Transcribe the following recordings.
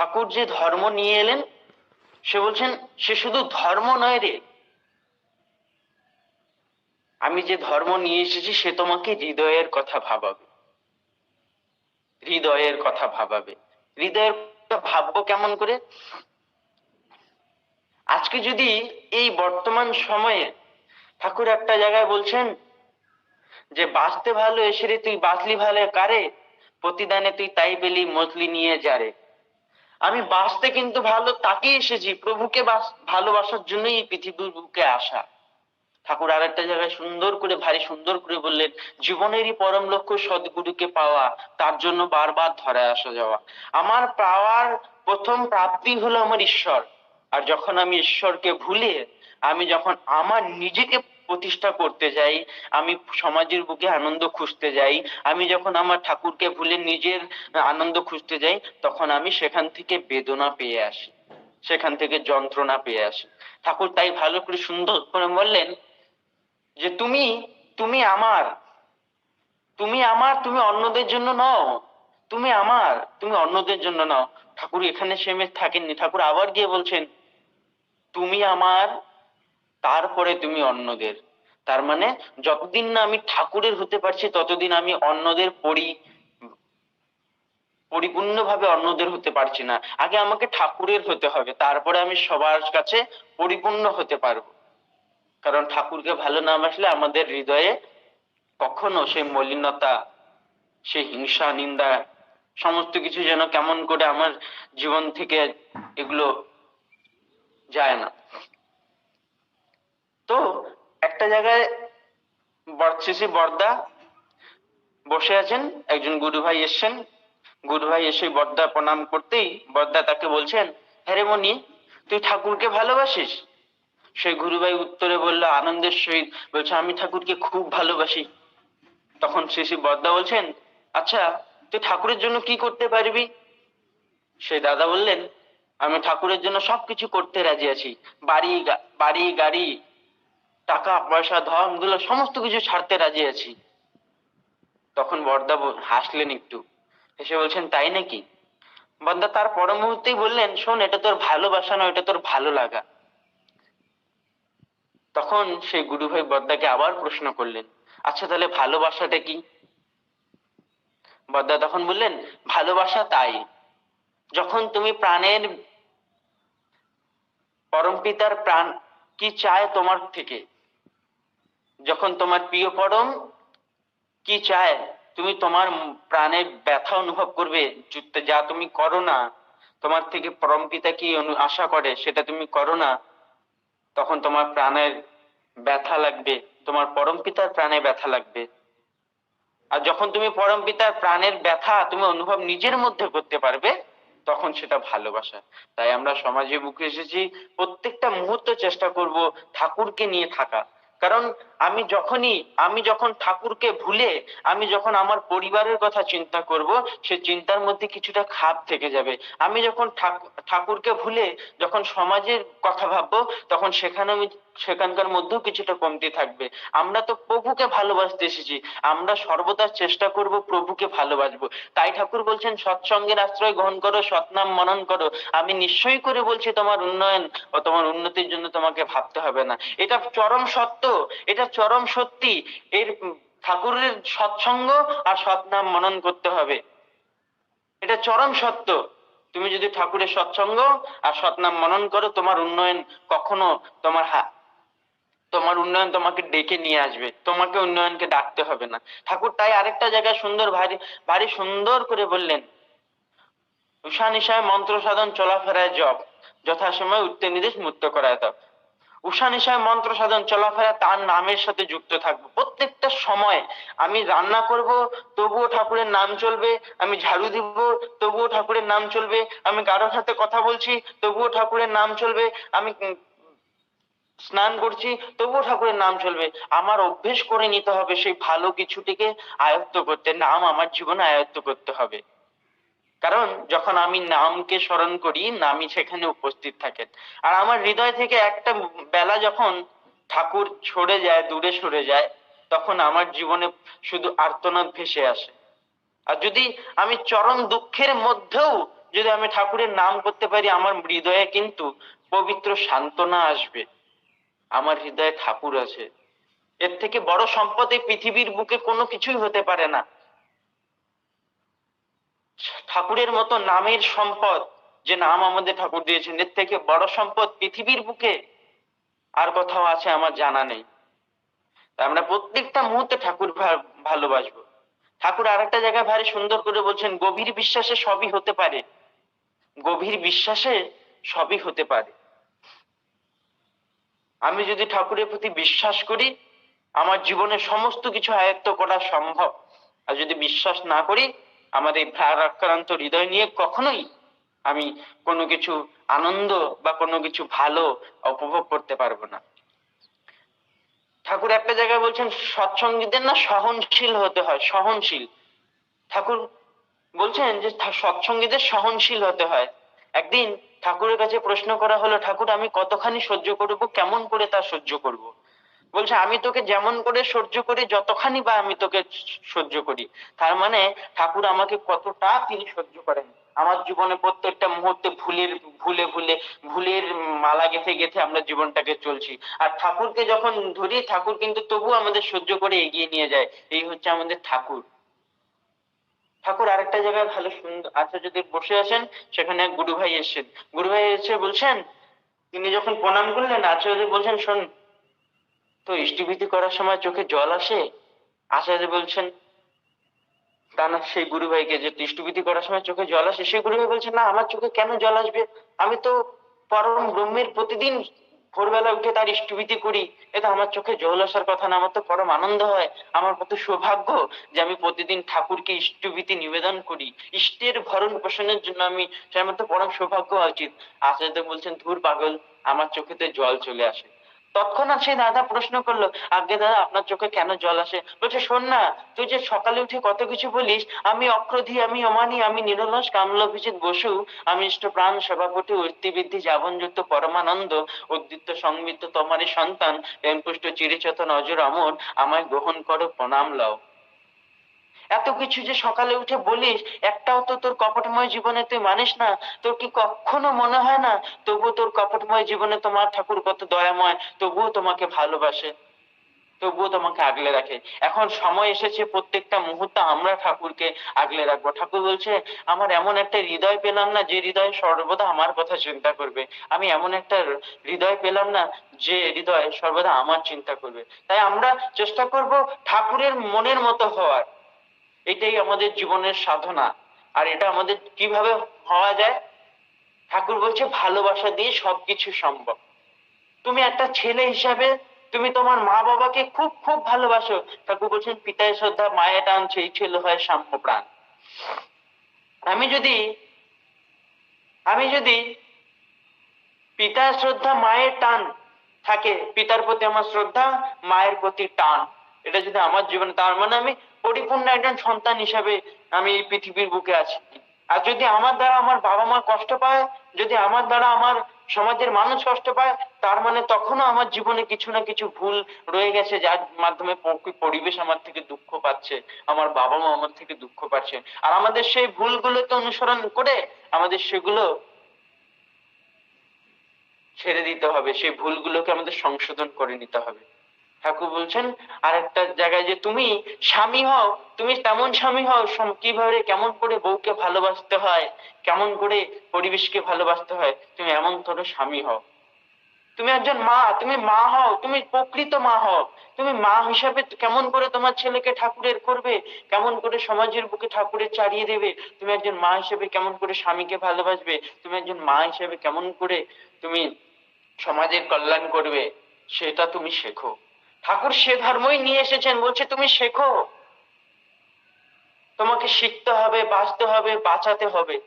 ঠাকুর যে ধর্ম নিয়ে এলেন, সে বলছেন, সে শুধু ধর্ম নয় রে। আমি যে ধর্ম নিয়ে এসেছি, সে তোমাকে হৃদয়ের কথা ভাবাবে। হৃদয়ের কথা ভাবাবে। হৃদয়ের ভাববো কেমন করে? আজকে যদি এই বর্তমান সময়ে ঠাকুর একটা জায়গায় বলছেন যে, বাঁচতে ভালো এসে রে, তুই বাঁচলি ভালো কারে? প্রতিদানে তুই তাই পেলি, মজলি নিয়ে যারে আমি বাঁচতে কিন্তু ভালো তাকে এসেছি। প্রভুকে বাস- ভালোবাসার জন্যই এই পৃথিবীর বুকে আসা। ঠাকুর আর একটা জায়গায় সুন্দর করে, ভারী সুন্দর করে বললেন, জীবনেরই পরম লক্ষ্য সদ্গুরুকে পাওয়া, তার জন্য বারবার ধরে আসা যাওয়া। আমার পাওয়ার প্রথম প্রাপ্তি হলো আমার ঈশ্বর। আর যখন আমি ঈশ্বরকে ভুলে আমি যখন আমার নিজেকে প্রতিষ্ঠা করতে যাই, আমি সমাজের বুকে আনন্দ খুঁজতে যাই, আমি যখন আমার ঠাকুরকে ভুলে নিজের আনন্দ খুঁজতে যাই, তখন আমি সেখান থেকে বেদনা পেয়ে আসি, সেখান থেকে যন্ত্রণা পেয়ে আসি। ঠাকুর তাই ভালো করে সুন্দর করে বললেন যে, তুমি তুমি আমার তুমি আমার, তুমি অন্যদের জন্য নও, তুমি আমার, তুমি অন্যদের জন্য নও। ঠাকুর এখানে সেমে থাকেননি। ঠাকুর আবার গিয়ে বলছেন, তুমি আমার, তারপরে তুমি অন্যদের। তার মানে যতদিন না আমি ঠাকুরের হতে পারছি, ততদিন আমি অন্যদের পরি, পরিপূর্ণভাবে অন্যদের হতে পারছি না। আগে আমাকে ঠাকুরের হতে হবে, তারপরে আমি সবার কাছে পরিপূর্ণ হতে পারব। কারণ ঠাকুরকে ভালো না বাসলে আমাদের হৃদয়ে কখনো সেই মলিনতা, সেই হিংসা, নিন্দা, সমস্ত কিছু যেন কেমন করে আমার জীবন থেকে এগুলো যায় না। তো একটা জায়গায় বর্ষেসি বর্দা বসে আছেন, একজন গুরু ভাই এসছেন। গুরু ভাই এসে বর্দা প্রণাম করতেই বর্দা তাকে বলছেন হ্যাঁ মনি তুই ঠাকুরকে ভালোবাসিস? সেই গুরুভাই উত্তরে বলল, আনন্দের সহিত। বলছে, আমি ঠাকুরকে খুব ভালোবাসি। তখন শ্রী বদ্দা বলছেন আচ্ছা তুই ঠাকুরের জন্য কি করতে পারবি? সেই দাদা বললেন, আমি ঠাকুরের জন্য সবকিছু করতে রাজি আছি। বাড়ি বাড়ি, গাড়ি টাকা, পয়সা, ধন, গুলো সমস্ত কিছু ছাড়তে রাজি আছি। তখন বর্দা হাসলেন একটু। এসে বলছেন, তাই নাকি? বদ্দা তার পর মুহূর্তেই বললেন, শোন, এটা তোর ভালোবাসা নয়, এটা তোর ভালো লাগা। তখন সেই গুরু ভাই বদ্দাকে আবার প্রশ্ন করলেন আচ্ছা তাহলে ভালোবাসাটা কি? বদ্দা তখন বললেন, ভালোবাসা তাই। যখন তুমি প্রাণের পরম পিতার প্রাণ কি চায় তোমার থেকে? যখন তোমার প্রিয় পরম কি চায়, তুমি তোমার প্রাণে ব্যথা অনুভব করবে যা তুমি করো না, তোমার থেকে পরম পিতা কি আশা করে, সেটা তুমি করো না, তখন তোমার প্রাণের ব্যথা লাগবে, তোমার পরম পিতার প্রাণে ব্যথা লাগবে। আর যখন তুমি পরম পিতার প্রাণের ব্যথা তুমি অনুভব নিজের মধ্যে করতে পারবে, তখন সেটা ভালোবাসা। তাই আমরা সমাজে বুকে এসেছি, প্রত্যেকটা মুহূর্ত চেষ্টা করব ঠাকুরকে নিয়ে থাকা। কারণ আমি যখনই, আমি যখন ঠাকুরকে ভুলে, আমি যখন আমার পরিবারের কথা চিন্তা করব, সে চিন্তার মধ্যে কিছুটা খাপ থেকে যাবে। আমি যখন ঠাকুরকে ভুলে যখন সমাজের কথা ভাববো, তখন সেখানে আমি, সেখানকার মধ্যেও কিছুটা কমতি থাকবে। আমরা তো প্রভুকে ভালোবাসতে এসেছি। আমরা সর্বদা চেষ্টা করব প্রভুকে ভালোবাসবো। তাই ঠাকুর বলছেন, সৎসঙ্গের আশ্রয় গ্রহণ করো, সৎনাম মনন করো। আমি নিশ্চয়ই করে বলছি, তোমার উন্নয়ন ও তোমার উন্নতির জন্য তোমাকে ভাবতে হবে না। এটা চরম সত্য। এটা চরম সত্যি এর ঠাকুরের সৎসঙ্গ আর সৎনাম মনন করতে হবে। এটা চরম সত্য। তুমি যদি ঠাকুরের সৎসঙ্গ আর সৎনাম মনন করো, তোমার উন্নয়ন কখনো তোমার হা, তোমার উন্নয়ন তোমাকে ডেকে নিয়ে আসবে। তোমাকে উন্নয়নকে ডাকতে হবে না। ঠাকুর তাই আরেকটা জায়গায় সুন্দর, ভারী ভারী সুন্দর করে বললেন, উষা নিশায় মন্ত্র সাধন চলাফেরায় জপ। যথাসময় উঠতে নির্দেশ মুক্ত করায় তব উষা নিশায় মন্ত্র সাধন, চলাফেরা তার নামের সাথে যুক্ত থাকব। প্রত্যেকটা সময় আমি রান্না করব, তবুও ঠাকুরের নাম চলবে, আমি ঝাড়ু দিব, তবুও ঠাকুরের নাম চলবে, আমি কারোর সাথে কথা বলছি, তবুও ঠাকুরের নাম চলবে, আমি স্নান করছি, তবুও ঠাকুরের নাম চলবে। আমার অভ্যেস করে নিতে হবে সেই ভালো কিছুটিকে আয়ত্ত করতে, নাম আমার জীবনে আয়ত্ত করতে হবে। কারণ যখন আমি নামকে স্মরণ করি, নামই সেখানে উপস্থিত থাকেন। আর আমার হৃদয় থেকে একটা বেলা যখন ঠাকুর সরে যায়, দূরে সরে যায়, তখন আমার জীবনে শুধু আর্তনাদ ভেসে আসে। আর যদি আমি চরম দুঃখের মধ্যেও যদি আমি ঠাকুরের নাম করতে পারি, আমার হৃদয়ে কিন্তু পবিত্র সান্ত্বনা আসবে। আমার হৃদয়ে ঠাকুর আছে। এর থেকে বড় সম্পদ এই পৃথিবীর বুকে কোনো কিছুই হতে পারে না। ঠাকুরের মতো নামের সম্পদ, যে নাম আমাদের ঠাকুর দিয়েছেন, এর থেকে বড় সম্পদ পৃথিবীর বুকে আর কোথাও আছে আমার জানা নেই। আমরা প্রত্যেকটা মুহূর্তে ঠাকুর ভালোবাসবো। ঠাকুর আর একটা জায়গায় ভারী সুন্দর করে বলছেন, গভীর বিশ্বাসে সবই হতে পারে। গভীর বিশ্বাসে সবই হতে পারে। আমি যদি ঠাকুরের প্রতি বিশ্বাস করি, আমার জীবনে সমস্ত কিছু আয়ত্ত করা সম্ভব। আর যদি বিশ্বাস না করি আমার এই ভারাক্রান্ত হৃদয় নিয়ে কখনোই আমি কোনো কিছু আনন্দ বা কোনো কিছু ভালো উপভোগ করতে পারব না। ঠাকুর একটা জায়গায় বলছেন, সৎসঙ্গীদের না সহনশীল হতে হয়, সহনশীল। ঠাকুর বলছেন যে সৎসঙ্গীদের সহনশীল হতে হয়। একদিন ঠাকুরের কাছে প্রশ্ন করা হলো, ঠাকুর, আমি কতখানি সহ্য করব? কেমন করে তা সহ্য করব? বলছে, আমি তোকে যেমন করে সহ্য করি, যতখানি বা আমি তোকে সহ্য করি। তার মানে ঠাকুর আমাকে কতটা তিনি সহ্য করেন। আমার জীবনে প্রত্যেকটা মুহূর্তে ভুলের, ভুলে ভুলে, ভুলের মালা গেথে গেথে আমরা জীবনটাকে চলছি। আর ঠাকুরকে যখন ধরি, ঠাকুর কিন্তু তবু আমাদের সহ্য করে এগিয়ে নিয়ে যায়। এই হচ্ছে আমাদের ঠাকুর। ঠাকুর আরেকটা জায়গায় ভালো সুন্দর যদি বসে আছেন সেখানে গুরু ভাই এসেছেন। গুরু ভাই এসে বলছেন, তিনি যখন প্রণাম করলেন, আচার্য বলছেন, শোন তো ইষ্টিভীতি করার সময় চোখে জল আসে? আচার্য বলছেন, তা সেই গুরু ভাইকে যে ইষ্টভীতি করার সময় চোখে জল আসে, সেই গুরু ভাই বলছেন, না, আমার চোখে কেন জল আসবে? আমি তো পরম ব্রহ্মের প্রতিদিন ভোরবেলা উঠে তার ইষ্টভীতি করি। এটা আমার চোখে জল আসার কথা না, আমার তো পরম আনন্দ হয়। আমার কত সৌভাগ্য যে আমি প্রতিদিন ঠাকুরকে ইষ্টভীতি নিবেদন করি। ইষ্টের ভরণ পোষণের জন্য আমি সে আমার তো পরম সৌভাগ্য হওয়া উচিত। আচার্য বলছেন, ধুর পাগল, আমার চোখেতে জল চলে আসে। তৎক্ষণাৎ সেই দাদা প্রশ্ন করল আগে দাদা, আপনার চোখে কেন জল আসে? বলছে, শোন না, তুই যে সকালে উঠে কত কিছু বলিস, আমি অক্রোধী, আমি অমানি, আমি নিরলস, কামলভিজিৎ বসু আমি ইষ্ট প্রাণ সভাপতি ঐতিবৃদ্ধি, যাবনযুক্ত পরমানন্দ উদ্দীপ্ত সংবিত্ত তোমারই সন্তান, প্রেমপুষ্ট চিরিচেতন অজর অমর আমায় গ্রহণ করো, প্রণাম লও। এত কিছু যে সকালে উঠে বলিস, একটাও তো তোর কপটময় জীবনে তুই মানিস না। তোর কি কখনো মনে হয় না? তবুও তোর কপটময় জীবনে তোমার ঠাকুর কত দয়াময়, তবুও তোমাকে ভালোবাসে, তবুও তোমাকে আগলে রাখে। এখন সময় এসেছে প্রত্যেকটা মুহূর্তে আমরা ঠাকুরকে আগলে রাখব। ঠাকুর বলছে, আমার এমন একটা হৃদয় পেলাম না যে হৃদয় সর্বদা আমার কথা চিন্তা করবে। আমি এমন একটা হৃদয় পেলাম না যে হৃদয় সর্বদা আমার চিন্তা করবে। তাই আমরা চেষ্টা করব ঠাকুরের মনের মতো হওয়ার। এটাই আমাদের জীবনের সাধনা। আর এটা আমাদের কীভাবে হওয়া যায়? ঠাকুর বলছে, ভালোবাসা দিয়ে সবকিছু সম্ভব। তুমি একটা ছেলে হিসাবে তুমি তোমার মা বাবাকে খুব খুব ভালোবাসো। ঠাকুর বলছেন, পিতায় শ্রদ্ধা মায়ের টান, সেই ছেলে হয় সাম্য প্রাণ। আমি যদি আমি যদি পিতার শ্রদ্ধা, মায়ের টান থাকে, পিতার প্রতি আমার শ্রদ্ধা, মায়ের প্রতি টান। এটা যদি আমার জীবনে, তার মানে আমি পরিপূর্ণ একজন সন্তান হিসাবে আমি এই পৃথিবীর বুকে আছি। আর যদি আমার দ্বারা আমার বাবা মা কষ্ট পায়, যদি আমার দ্বারা আমার সমাজের মানুষ কষ্ট পায়, তার মানে তখনও আমার জীবনে কিছু না কিছু ভুল রয়ে গেছে, যার মাধ্যমে পরিবেশ আমার থেকে দুঃখ পাচ্ছে, আমার বাবা মা আমার থেকে দুঃখ পাচ্ছে। আর আমাদের সেই ভুলগুলোকে অনুসরণ করে আমাদের সেগুলো ছেড়ে দিতে হবে, সেই ভুলগুলোকে আমাদের সংশোধন করে নিতে হবে। ঠাকুর বলছেন আর একটা জায়গায় যে তুমি স্বামী হও, তুমি তেমন স্বামী হও কীভাবে, কেমন করে বউকে ভালোবাসতে হয়, কেমন করে পরিবেশকে ভালোবাসতে হয়, তুমি এমন তোর স্বামী হও। তুমি একজন মা, তুমি মা হও, তুমি প্রকৃত মা হও। তুমি মা হিসাবে কেমন করে তোমার ছেলেকে ঠাকুরের করবে, কেমন করে সমাজের বুকে ঠাকুরের চালিয়ে দেবে, তুমি একজন মা হিসেবে কেমন করে স্বামীকে ভালোবাসবে, তুমি একজন মা হিসেবে কেমন করে তুমি সমাজের কল্যাণ করবে, সেটা তুমি শেখো। ঠাকুর সে ধর্মই নিয়ে এসেছেন, বলছে, তুমি শেখো। তোমাকে শিখতে হবে, বাঁচতে হবে, বাঁচাতে হবে।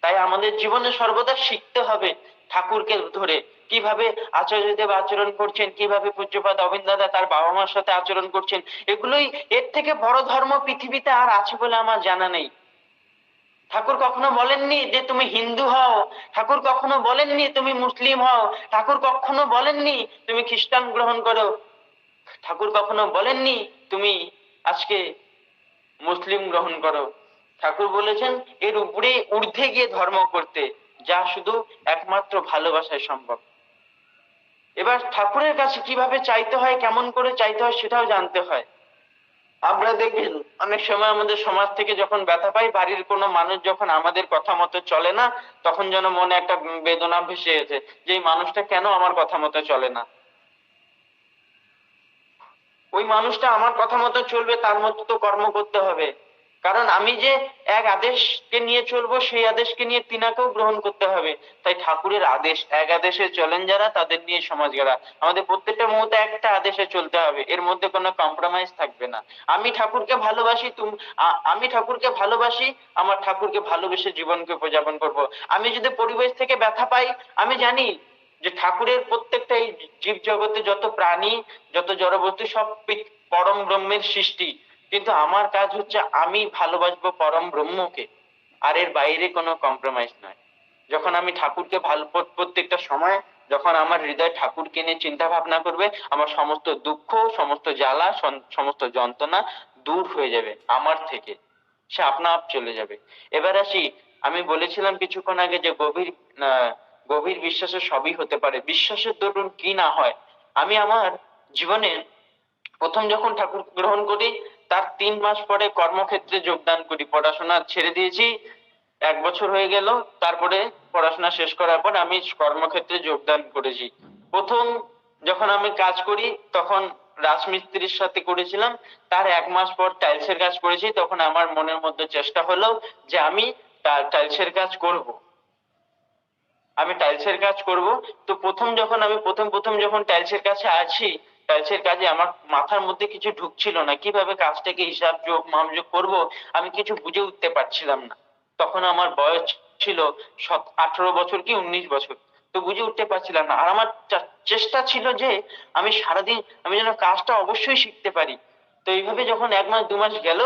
তাই আমাদের জীবনে সর্বদা শিখতে হবে ঠাকুরকে ধরে। কীভাবে আচার্যদেব আচরণ করছেন, কীভাবে পূজ্যপাদ অবিন্দ দাদা তার বাবা মার সাথে আচরণ করছেন, এগুলোই এর থেকে বড় ধর্ম পৃথিবীতে আর আছে বলে আমার জানা নেই। ঠাকুর কখনো বলেননি যে তুমি হিন্দু হও? ঠাকুর কখনো বলেননি তুমি মুসলিম হও? ঠাকুর কখনো বলেননি তুমি খ্রিস্টান গ্রহণ করো? ঠাকুর কখনো বলেননি তুমি আজকে মুসলিম গ্রহণ করো? ঠাকুর বলেছেন, এর উপরে ঊর্ধ্বে গিয়ে ধর্ম করতে, যা শুধু একমাত্র ভালোবাসায় সম্ভব। এবার ঠাকুরের কাছে কীভাবে চাইতে হয়, কেমন করে চাইতে হয়, সেটাও জানতে হয়। আমরা দেখবেন, অনেক সময় আমাদের সমাজ থেকে যখন ব্যথা পাই, বাড়ির কোনো মানুষ যখন আমাদের কথা মতো চলে না, তখন যেন মনে একটা বেদনা ভেসে এসে যে, এই মানুষটা কেন আমার কথা মতো চলে না? ওই মানুষটা আমার কথা মতো চলবে, তার মতো তো কর্ম করতে হবে। কারণ আমি যে এক আদেশকে নিয়ে চলবো, সেই আদেশকে নিয়ে তিনাকেও গ্রহণ করতে হবে। তাই ঠাকুরের আদেশ, এক আদেশে চলেন যারা তাদের নিয়ে সমাজ গড়া আমাদের প্রত্যেকটা মুহূর্তে একটা আদেশে চলতে হবে, এর মধ্যে কোনো কম্প্রোমাইজ থাকবে না। আমি ঠাকুরকে ভালোবাসি, তুমি আমি ঠাকুরকে ভালোবাসি, আমার ঠাকুরকে ভালোবেসে জীবনকে উপযাপন করব। আমি যদি পরিবেশ থেকে ব্যথা পাই, আমি জানি যে ঠাকুরের প্রত্যেকটা এই জীব জগতে যত প্রাণী যত জড়বস্তু সব পরম ব্রহ্মের সৃষ্টি। কিন্তু আমার কাজ হচ্ছে আমি ভালোবাসবো পরম ব্রহ্মকে। আর এর বাইরে কোনো কম্প্রোমাইজ নয়। যখন আমি ঠাকুরকে ভালো প্রত্যেকটা সময় যখন আমার হৃদয় ঠাকুরকে নিয়ে চিন্তা ভাবনা করবে আমার সমস্ত দুঃখ সমস্ত জ্বালা সমস্ত যন্ত্রণা দূর হয়ে যাবে আমার থেকে। সে আপনা আপ চলে যাবে। এবার আসি আমি বলেছিলাম কিছুক্ষণ আগে যে গভীর আহ, গভীর বিশ্বাসে সবই হতে পারে। বিশ্বাসের দরুন কি না হয়? আমি আমার জীবনে প্রথম যখন ঠাকুর গ্রহণ করি, তার তিন মাস পরে কর্মক্ষেত্রে যোগদান করি। পড়াশোনা ছেড়ে দিয়েছি, এক বছর হয়ে গেল। তারপরে পড়াশোনা শেষ করার পর আমি কর্মক্ষেত্রে যোগদান করেছি। প্রথম যখন আমি কাজ করি, তখন রাজমিস্ত্রির সাথে করেছিলাম। তার এক মাস পর টাইলসের কাজ করেছি। তখন আমার মনের মধ্যে চেষ্টা হলো যে আমি টাইলসের কাজ করব। আমি টাইলসের কাজ করব। তো প্রথম যখন আমি, প্রথম প্রথম যখন টাইলসের কাছে আছি টাইলসের কাজে আমার মাথার মধ্যে কিছু ঢুকছিল না। কীভাবে কাজটাকে হিসাব যোগ মাপযোগ করব, আমি কিছু বুঝে উঠতে পারছিলাম না। তখন আমার বয়স ছিল আঠারো বছর কি উনিশ বছর। তো বুঝে উঠতে পারছিলাম না। আর আমার চেষ্টা ছিল যে আমি সারাদিন, আমি যেন কাজটা অবশ্যই শিখতে পারি। তো এইভাবে যখন এক মাস, দু মাস গেল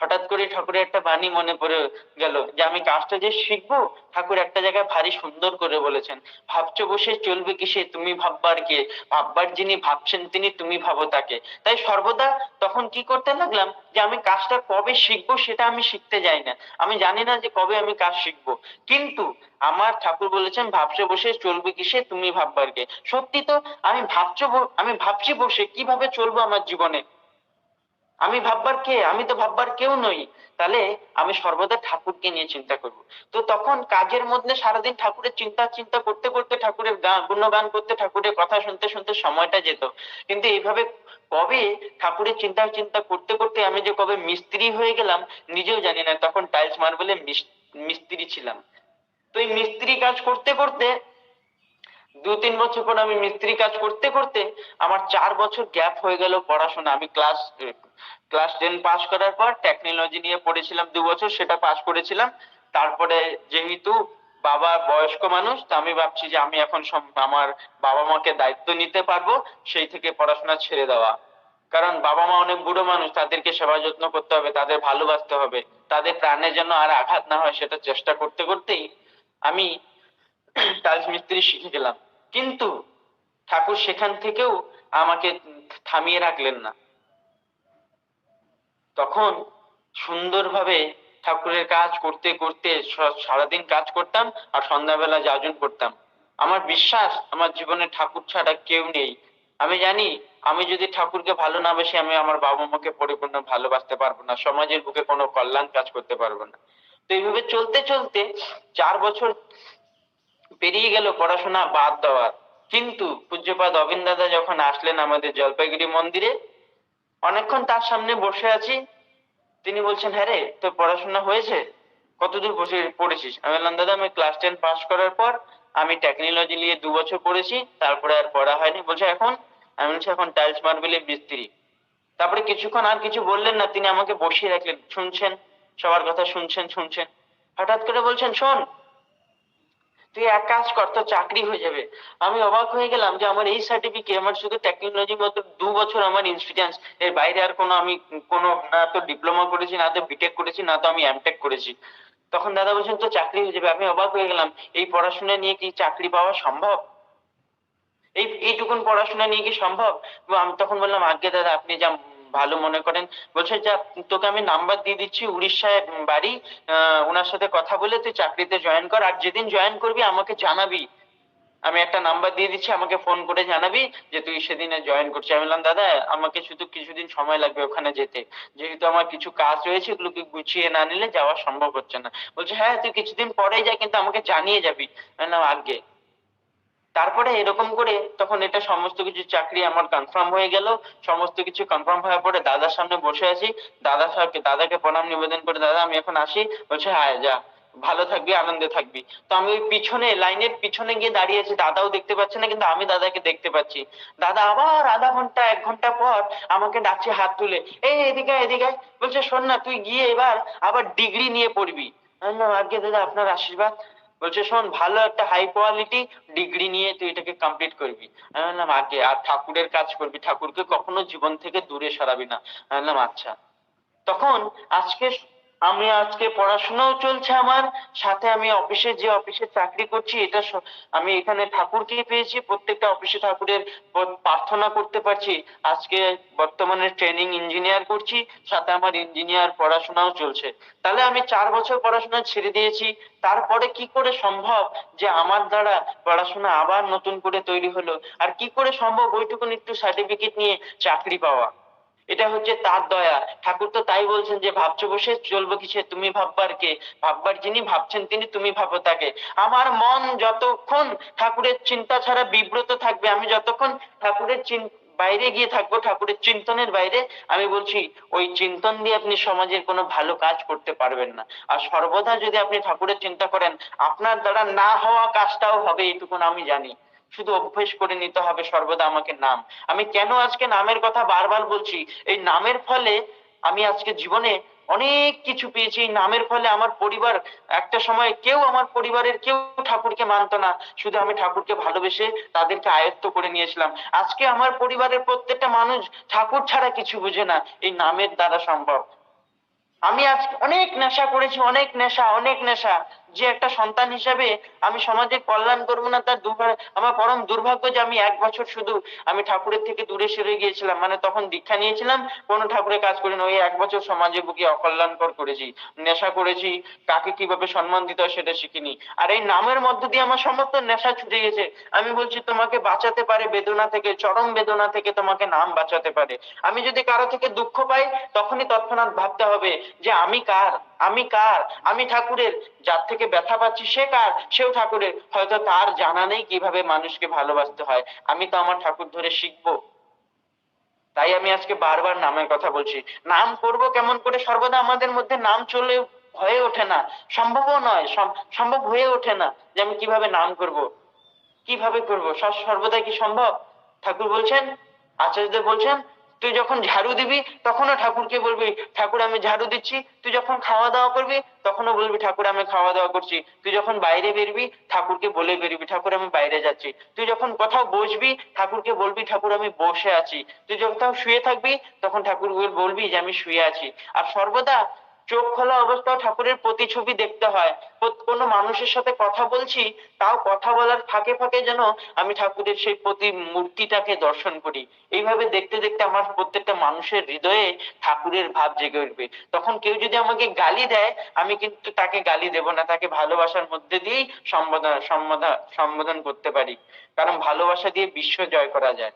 হঠাৎ করে ঠাকুরের একটা বাণী মনে পড়ে গেল যে আমি কাজটা যে শিখব, ঠাকুর একটা জায়গায় ভারী সুন্দর করে বলেছেন। ভাবছ বসে চলবে কিসে? তুমি ভাববার কে? ভাববার যিনি ভাবছেন তিনি, তুমি ভাবো তাকে। তাই সর্বদা তখন কি করতে লাগলাম যে আমি কাজটা কবে শিখব সেটা আমি শিখতে যাই না। আমি জানি না যে কবে আমি কাজ শিখব। কিন্তু আমার ঠাকুর বলেছেন, ভাবছে বসে চলবে কিসে? তুমি ভাববার কে? সত্যি তো আমি ভাবছ আমি ভাবছি বসে কীভাবে চলবো আমার জীবনে? আমি ভাববার কে? আমি তো ভাববার কেউ নই। তাহলে আমি সর্বদা ঠাকুরকে নিয়ে চিন্তা করব। তো তখন কাজের মধ্যে সারাদিন ঠাকুরের চিন্তা চিন্তা করতে করতে ঠাকুরের গান, গুণগান করতে, ঠাকুরের কথা শুনতে শুনতে সময়টা যেত। কিন্তু এইভাবে কবে ঠাকুরের চিন্তা চিন্তা করতে করতে আমি যে কবে মিস্ত্রি হয়ে গেলাম, নিজেও জানি না। তখন টাইলস মার্বেলে মিস্ত্রি ছিলাম। তো এই মিস্ত্রি কাজ করতে করতে দু তিন বছর পর আমি মিস্ত্রি কাজ করতে করতে আমার চার বছর গ্যাপ হয়ে গেল পড়াশোনা। আমি ক্লাস ক্লাস টেন পাস করার পর টেকনোলজি নিয়ে পড়েছিলাম দু বছর, সেটা পাস করেছিলাম। তারপরে যেহেতু বাবা বয়স্ক মানুষ, তো আমি ভাবছি যে আমি এখন আমার বাবা মাকে দায়িত্ব নিতে পারব, সেই থেকে পড়াশোনা ছেড়ে দেওয়া। কারণ বাবা মা অনেক বুড়ো মানুষ, তাদেরকে সেবা যত্ন করতে হবে, তাদের ভালোবাসতে হবে। তাদের প্রাণে যেন আর আঘাত না হয়, সেটা চেষ্টা করতে করতেই আমি টাইলস মিস্ত্রি শিখে গেলাম। কিন্তু ঠাকুর সেখান থেকেও আমাকে থামিয়ে রাখলেন না। তখন সুন্দরভাবে ঠাকুরের কাজ করতে করতে সারাদিন কাজ করতাম আর সন্ধ্যাবেলা যাজন করতাম। আমার বিশ্বাস, আমার জীবনে ঠাকুর ছাড়া কেউ নেই। আমি জানি, আমি যদি ঠাকুরকে ভালো না বেশি আমি আমার বাবা মাকে পরিপূর্ণ ভালোবাসতে পারব না। সমাজের বুকে কোনো কল্যাণ কাজ করতে পারব না। তো এইভাবে চলতে চলতে চার বছর পেরিয়ে গেল পড়াশোনা বাদ দেওয়ার। কিন্তু পূজ্যপাদ অবিন দাদা যখন আসলেন আমাদের জলপাইগুড়ি মন্দিরে, অনেকক্ষণ তার সামনে বসে আছি। তিনি বলছেন হ্যাঁ রে, তোর পড়াশোনা হয়েছে? কতদূর বসে পড়েছিস? আমি বললাম, দাদা, আমি ক্লাস টেন পাস করার পর আমি টেকনোলজি নিয়ে দু বছর পড়েছি, তারপরে আর পড়া হয়নি। বলছে, এখন? আমি বলছি, এখন টাইলস মার্বেলের মিস্ত্রি তারপরে কিছুক্ষণ আর কিছু বললেন না, তিনি আমাকে বসিয়ে রাখলেন, শুনছেন, সবার কথা শুনছেন শুনছেন। হঠাৎ করে বলছেন, শোন তুই এক কাজ কর, তোর চাকরি হয়ে যাবে। আমি অবাক হয়ে গেলাম যে আমার এই সার্টিফিকেট আমার শুধু টেকনোলজি মতো দু বছর আমার এক্সপিরিয়েন্স এর বাইরে আর কোনো আমি কোনো না তো ডিপ্লোমা করেছি, না তো বিটেক করেছি, না তো আমি এমটেক করেছি। তখন দাদা বলছেন তো চাকরি হয়ে যাবে। আমি অবাক হয়ে গেলাম, এই পড়াশোনা নিয়ে কি চাকরি পাওয়া সম্ভব? এই, এইটুকুন পড়াশোনা নিয়ে কি সম্ভব? আমি তখন বললাম, আজ্ঞে দাদা, আপনি যা ভালো মনে করেন। বলছে, যা, তোকে আমি নাম্বার দিয়ে দিচ্ছি, উড়িষ্যায় বাড়ি ওনার সাথে কথা বলে তুই চাকরিতে জয়েন কর, আর যেদিন জয়েন করবি আমাকে জানাবি। আমি একটা নাম্বার দিয়ে দিচ্ছি, আমাকে ফোন করে জানাবি যে তুই সেদিনে জয়েন করছিস। আমি বললাম, দাদা, আমাকে শুধু কিছুদিন সময় লাগবে ওখানে যেতে। যেহেতু আমার কিছু কাজ রয়েছে, এগুলোকে গুছিয়ে না নিলে যাওয়া সম্ভব হচ্ছে না। বলছে হ্যাঁ তুই কিছুদিন পরেই যা, কিন্তু আমাকে জানিয়ে যাবি। বললাম, আগে। তারপরে এরকম করে তখন এটা সমস্ত কিছু চাকরি আমার কনফার্ম হয়ে গেল। সমস্ত কিছু কনফার্ম হওয়ার পরে দাদার সামনে বসে আছি। দাদা সাহেবকে দাদাকে প্রণাম, নিবেদন করে দাদা, আমি এখন আসি। বলছে হ্যাঁ যা, ভালো থাকবি, আনন্দে থাকবি। তো আমি ওই পিছনে, লাইনের পিছনে গিয়ে দাঁড়িয়ে আছি। দাদাও দেখতে পাচ্ছে না, কিন্তু আমি দাদাকে দেখতে পাচ্ছি। দাদা আবার আধা ঘণ্টা, এক ঘণ্টা পর আমাকে ডাকছে, হাত তুলে। এই, এদিকে এদিকে বলছে, শোন না, তুই গিয়ে এবার আবার ডিগ্রি নিয়ে পড়বি। আগে দাদা, আপনার আশীর্বাদ। বলছে, শোন, ভালো একটা হাই কোয়ালিটি ডিগ্রি নিয়ে তুই এটাকে কমপ্লিট করবি। আমি বললাম, আগে, আর ঠাকুরের কাজ করবি, ঠাকুরকে কখনো জীবন থেকে দূরে সরাবি না। আমি বললাম আচ্ছা। তখন আজকে আমি আজকে পড়াশোনাও চলছে আমার, সাথে আমি অফিসে যে অফিসে চাকরি করছি, এটা আমি এখানে ঠাকুরকে পেয়েছি, প্রত্যেকটা অফিসে ঠাকুরের প্রার্থনা করতে পারছি। আজকে বর্তমানে ট্রেনিং ইঞ্জিনিয়ার করছি, সাথে আমার ইঞ্জিনিয়ার পড়াশোনাও চলছে। তাহলে আমি চার বছর পড়াশোনা ছেড়ে দিয়েছি, তারপরে কি করে সম্ভব যে আমার দ্বারা পড়াশোনা আবার নতুন করে তৈরি হলো? আর কি করে সম্ভব ওইটুকুন একটু সার্টিফিকেট নিয়ে চাকরি পাওয়া? এটা হচ্ছে তার দয়া। ঠাকুর তো তাই বলছেন যে, ভাবছ বসে? চলবো কিসে? তুমি ভাববার কে? ভাববার যিনি ভাবছেন তিনি তুমি ভাবো তাকে। আমার মন যতক্ষণ ঠাকুরের চিন্তা ছাড়া বিব্রত থাকবে, আমি যতক্ষণ ঠাকুরের চিন- বাইরে গিয়ে থাকব, ঠাকুরের চিন্তনের বাইরে, আমি বলছি, ওই চিন্তন দিয়ে আপনি সমাজের কোনো ভালো কাজ করতে পারবেন না। আর সর্বদা যদি আপনি ঠাকুরের চিন্তা করেন, আপনার দ্বারা না হওয়া কাজটাও হবে এইটুকুন আমি জানি। শুধু অভ্যেস করে নিতে হবে সর্বদা আমাকে নাম। আমি কেন আজকে নামের কথা বারবার বলছি? এই নামের ফলে আমি আজকে জীবনে অনেক কিছু পেয়েছি। এই নামের ফলে আমার পরিবার, একটা সময় কেউ আমার পরিবারের কেউ ঠাকুরকে মানতো না। শুধু আমি ঠাকুরকে ভালোবেসে তাদেরকে আয়ত্ত করে নিয়েছিলাম। আজকে আমার পরিবারের প্রত্যেকটা মানুষ ঠাকুর ছাড়া কিছু বুঝে না। এই নামের দ্বারা সম্ভব। আমি আজ অনেক নেশা করেছি, অনেক নেশা অনেক নেশা। যে একটা সন্তান হিসাবে আমি সমাজে কল্যাণ করব না, তার আমার পরম দুর্ভাগ্য যে আমি এক বছর শুধু আমি ঠাকুরের থেকে দূরে সরে গিয়েছিলাম। মানে তখন দীক্ষা নিয়েছিলাম, কোনো ঠাকুরের কাজ করিনি। ওই এক বছর সমাজে বুকে অকল্যাণকর করেছি, নেশা করেছি, কাকে কীভাবে সম্মান দিতে হয় সেটা শিখিনি। আর এই নামের মধ্য দিয়ে আমার সমস্ত নেশা ছুটে গেছে। আমি বলছি, তোমাকে বাঁচাতে পারে বেদনা থেকে, চরম বেদনা থেকে তোমাকে নাম বাঁচাতে পারে। আমি যদি কারও থেকে দুঃখ পাই, তখনই তৎক্ষণাৎ ভাবতে হবে যে আমি কার? আমি কার? আমি ঠাকুরের। যার থেকে ব্যথা পাচ্ছি সে কার? সেও ঠাকুরের। হয়তো তার জানা নেই কীভাবে মানুষকে ভালোবাসতে হয়। আমি তো আমার ঠাকুর ধরে শিখব। তাই আমি আজকে বারবার নামের কথা বলছি। নাম করব কেমন করে? সর্বদা আমাদের মধ্যে নাম চলে হয়ে ওঠে না। সম্ভবও নয়, সম- সম্ভব হয়ে ওঠে না যে আমি কীভাবে নাম করব। কীভাবে করব? সব সর্বদাই কি সম্ভব? ঠাকুর বলছেন? আচার্যদেব বলছেন তুই যখন ঝাড়ু দিবি, তখনও ঠাকুরকে বলবি, ঠাকুর, আমি ঝাড়ু দিচ্ছি। তুই যখন খাওয়া দাওয়া করবি, তখনও বলবি, ঠাকুর, আমি খাওয়া দাওয়া করছি। তুই যখন বাইরে বেরবি, ঠাকুরকে বলে বেরবি, ঠাকুর, আমি বাইরে যাচ্ছি। তুই যখন কোথাও বসবি, ঠাকুরকে বলবি, ঠাকুর, আমি বসে আছি। তুই যখন শুয়ে থাকবি, তখন ঠাকুর বলবি যে, আমি শুয়ে আছি। আর সর্বদা চোখ খোলা অবস্থায় ঠাকুরের প্রতিছবি দেখতে হয়। কোনো মানুষের সাথে কথা বলছি, তাও কথা বলার ফাঁকে ফাঁকে যেন আমি ঠাকুরের সেই প্রতি মূর্তিটাকে দর্শন করি। এইভাবে দেখতে দেখতে আমার প্রত্যেকটা মানুষের হৃদয়ে ঠাকুরের ভাব জেগে উঠবে। তখন কেউ যদি আমাকে গালি দেয়, আমি কিন্তু তাকে গালি দেব না, তাকে ভালোবাসার মধ্যে দিয়েই সম্বোধন সম্বোধন সম্বোধন করতে পারি। কারণ ভালোবাসা দিয়ে বিশ্ব জয় করা যায়।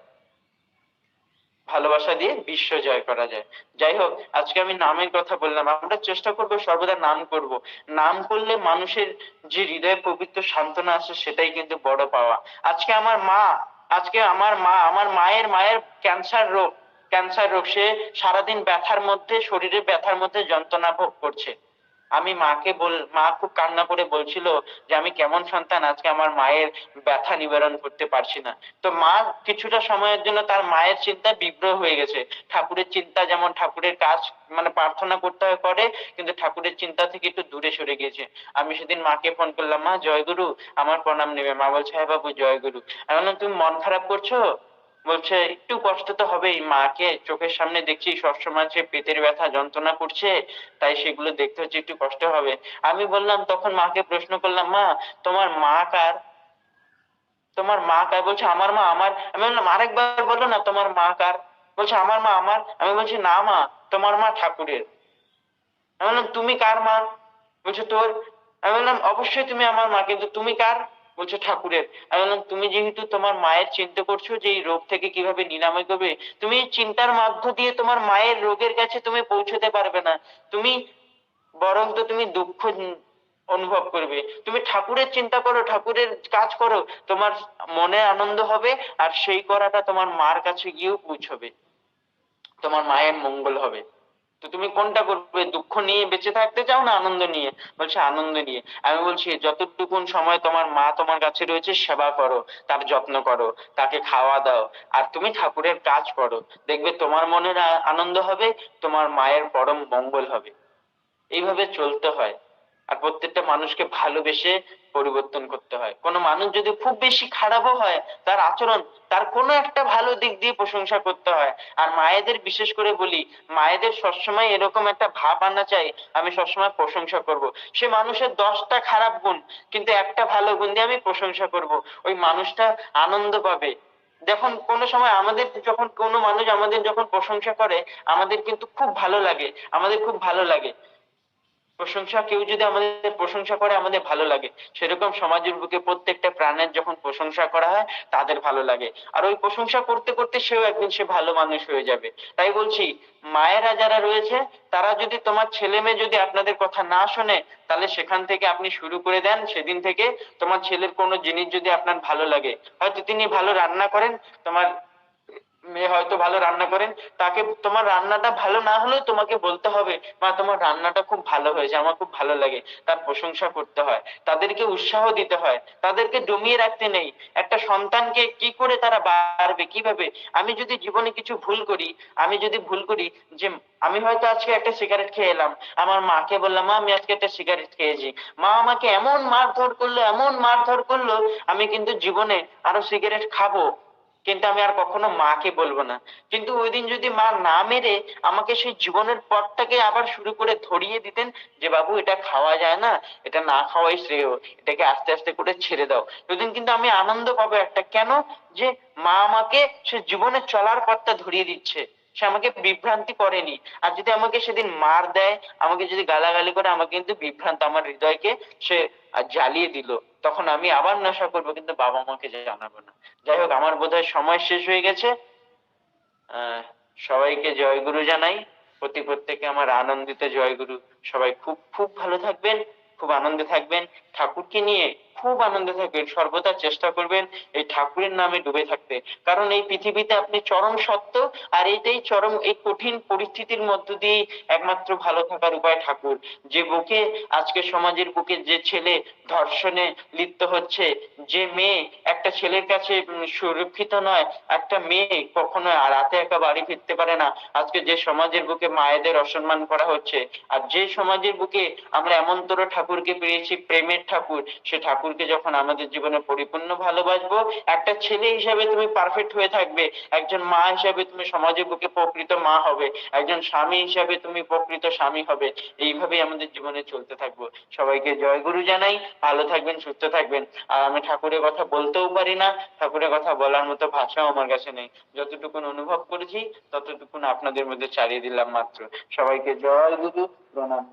ভালোবাসা দিয়ে বিশ্ব জয় করা যায়। যাই হোক, আজকে আমি নামের কথা বললাম। আমরা চেষ্টা করব সর্বদা নাম করব। নাম করলে মানুষের যে হৃদয়ে পবিত্র সান্ত্বনা আসে সেটাই কিন্তু বড় পাওয়া। আজকে আমার মা, আজকে আমার মা, আমার মায়ের মায়ের ক্যান্সার রোগ ক্যান্সার রোগ। সে সারাদিন ব্যথার মধ্যে, শরীরে ব্যথার মধ্যে যন্ত্রণা ভোগ করছে। আমি মাকে বল, মা খুব কান্না করে বলছিল যে আমি কেমন সন্তান, আজকে আমার মায়ের ব্যথা নিবারণ করতে পারছি না। তো মা কিছুটা সময়ের জন্য তার মায়ের চিন্তা বিগ্রহ হয়ে গেছে। ঠাকুরের চিন্তা যেমন ঠাকুরের কাজ মানে প্রার্থনা করতে হয়, করে, কিন্তু ঠাকুরের চিন্তা থেকে একটু দূরে সরে গেছে আমি সেদিন মাকে ফোন করলাম, মা, জয়গুরু, আমার প্রণাম নেবে। মা বলছে হ্যাঁ বাবু, জয়গুরু। আমি বললাম, তুমি মন খারাপ করছ? বলছে, একটু কষ্ট তো হবেই, মাকে চোখের সামনে দেখছি, সবসময় সে পেটের ব্যথা, যন্ত্রণা করছে, তাই সেগুলো দেখতে হচ্ছে, একটু কষ্ট হবে। আমি বললাম, তখন মাকে প্রশ্ন করলাম, মা, তোমার মা কার? তোমার মা কার? বলছে, আমার মা, আমার। আমি বললাম, আরেকবার বলো না, তোমার মা কার? বলছে, আমার মা, আমার। আমি বলছি, না মা, তোমার মা ঠাকুরের। আমি বললাম, তুমি কার মা? বলছে, তোর? আমি বললাম, অবশ্যই তুমি আমার মা, কিন্তু তুমি কার? বলছে ঠাকুরের। আমি বললাম, তুমি যেহেতু তোমার মায়ের চিন্তা করছ যে এই রোগ থেকে কীভাবে নিরাময় করবে, তুমি চিন্তার মাধ্য দিয়ে তোমার মায়ের রোগের কাছে তুমি পৌঁছতে পারবে না। তুমি বরং তো তুমি দুঃখ অনুভব করবে। তুমি ঠাকুরের চিন্তা করো, ঠাকুরের কাজ করো, তোমার মনে আনন্দ হবে আর সেই করাটা তোমার মার কাছে গিয়েও পৌঁছবে। তোমার মায়ের মঙ্গল হবে। তো তুমি কোনটা করবে? দুঃখ নিয়ে বেঁচে থাকতে চাও না আনন্দ নিয়ে? বলছে, আনন্দ নিয়ে। আমি বলছি, যতটুকুন সময় তোমার মা তোমার কাছে রয়েছে, সেবা করো, তার যত্ন করো, তাকে খাওয়া দাও। আর তুমি ঠাকুরের কাজ করো। দেখবে তোমার মনের আনন্দ হবে, তোমার মায়ের পরম মঙ্গল হবে। এইভাবে চলতে হয়। আর প্রত্যেকটা মানুষকে ভালোবেসে পরিবর্তন করতে হয়। কোনো মানুষ যদি খুব বেশি খারাপও হয়, তার আচরণ, তার কোনো একটা ভালো দিক দিয়ে প্রশংসা করতে হয়। আর মায়েদের, বিশেষ করে বলি, মায়েদের সবসময় এরকম একটা ভাব আনা চাই, আমি সবসময় প্রশংসা করব। সে মানুষের দশটা খারাপ গুণ, কিন্তু একটা ভালো গুণ দিয়ে আমি প্রশংসা করব। ওই মানুষটা আনন্দ পাবে। যখন কোনো সময় আমাদের যখন, কোনো মানুষ আমাদের যখন প্রশংসা করে, আমাদের কিন্তু খুব ভালো লাগে, আমাদের খুব ভালো লাগে। প্রশংসা, কেউ যদি আমাদের প্রশংসা করে, আমাদের ভালো লাগে। সেরকম সমাজের বুকে প্রত্যেকটা প্রাণের যখন প্রশংসা করা হয়, তাদের ভালো লাগে। আর ওই প্রশংসা করতে করতে সেও একদিন সে ভালো মানুষ হয়ে যাবে। তাই বলছি, মায়েরা যারা রয়েছে, তারা যদি তোমার ছেলে মেয়ে যদি আপনাদের কথা না শোনে, তাহলে সেখান থেকে আপনি শুরু করে দেন। সেদিন থেকে তোমার ছেলের কোনো জিনিস যদি আপনার ভালো লাগে, হয়তো তিনি ভালো রান্না করেন, তোমার মেয়ে হয়তো ভালো রান্না করেন, তাকে তোমার রান্নাটা ভালো না হলেও তোমাকে বলতে হবে, মা, তোমার রান্নাটা খুব ভালো হয়েছে, আমার খুব ভালো লাগে। তার প্রশংসা করতে হয়, তাদেরকে উৎসাহ দিতে হয়, তাদেরকে দমিয়ে রাখতে নেই। একটা সন্তানকে কি করে তারা বাড়বে কীভাবে আমি যদি জীবনে কিছু ভুল করি, আমি যদি ভুল করি, যে আমি হয়তো আজকে একটা সিগারেট খেয়ে এলাম, আমার মাকে বললাম, মা, আমি আজকে একটা সিগারেট খেয়েছি। মা আমাকে এমন মারধর করল, এমন মারধর করল, আমি কিন্তু জীবনে আরও সিগারেট খাব। কিন্তু আমি আর কখনো মাকে বলব না। কিন্তু ওই দিন যদি মা না মেরে আমাকে সেই জীবনের পথটাকে আবার শুরু করে ধরিয়ে দিতেন যে, বাবু, এটা খাওয়া যায় না, এটা না খাওয়াই শ্রেয়, এটাকে আস্তে আস্তে করে ছেড়ে দাও। ওইদিন কিন্তু আমি আনন্দ পাবো একটা। কেন? যে, মা আমাকে সে জীবনে চলার পথটা ধরিয়ে দিচ্ছে। সে আমাকে বিভ্রান্তি করেনি। আর যদি আমাকে সেদিন মার দেয়, আমাকে যদি গালাগালি করে, আমাকে কিন্তু বিভ্রান্ত, আমার হৃদয়কে সে জ্বালিয়ে দিল। তখন আমি আবার নেশা করব, কিন্তু বাবা মাকে জানাব না। যাই হোক, আমার বোধহয় সময় শেষ হয়ে গেছে। সবাইকে জয়গুরু জানাই। প্রতি প্রত্যেকে আমার আনন্দিত জয়গুরু। সবাই খুব খুব ভালো থাকবেন, খুব আনন্দে থাকবেন। ঠাকুরকে নিয়ে খুব আনন্দে থাকবেন, সর্বদা চেষ্টা করবেন এই ঠাকুরের নামে ডুবে থাকতে। কারণ এই পৃথিবীতে আপনি চরম সত্য আর এইটাই চরম, এই কঠিন পরিস্থিতির মধ্য দিয়ে একমাত্র ভালো থাকার উপায় ঠাকুর। যে বুকে, আজকে সমাজের বুকে যে ছেলে ধর্ষণে লিপ্ত হচ্ছে, যে মেয়ে একটা ছেলের কাছে সুরক্ষিত নয়, একটা মেয়ে কখনো রাতে একা বাড়ি ফিরতে পারে না। আজকে যে সমাজের বুকে মায়েদের অসম্মান করা হচ্ছে, আর যে সমাজের বুকে আমরা এমন এমনতর ঠাকুরকে পেয়েছি, প্রেমের ঠাকুর, সে ঠাকুরকে যখন আমাদের জীবনে পরিপূর্ণ ভালোবাসবো, একটা ছেলে হিসাবে তুমি পারফেক্ট হয়ে থাকবে, একজন মা হিসাবে তুমি সমাজের বুকে প্রকৃত মা হবে, একজন স্বামী হিসাবে তুমি প্রকৃত স্বামী হবে, এইভাবেই আমাদের জীবনে চলতে থাকব। সবাইকে জয়গুরু জানাই, ভালো থাকবেন, সুস্থ থাকবেন। আর আমি ঠাকুরের কথা বলতেও পারি না, ঠাকুরের কথা বলার মতো ভাষাও আমার কাছে নেই। যতটুকুন অনুভব করেছি, ততটুকুন আপনাদের মধ্যে চালিয়ে দিলাম মাত্র। সবাইকে জয় গুরু, প্রণাম।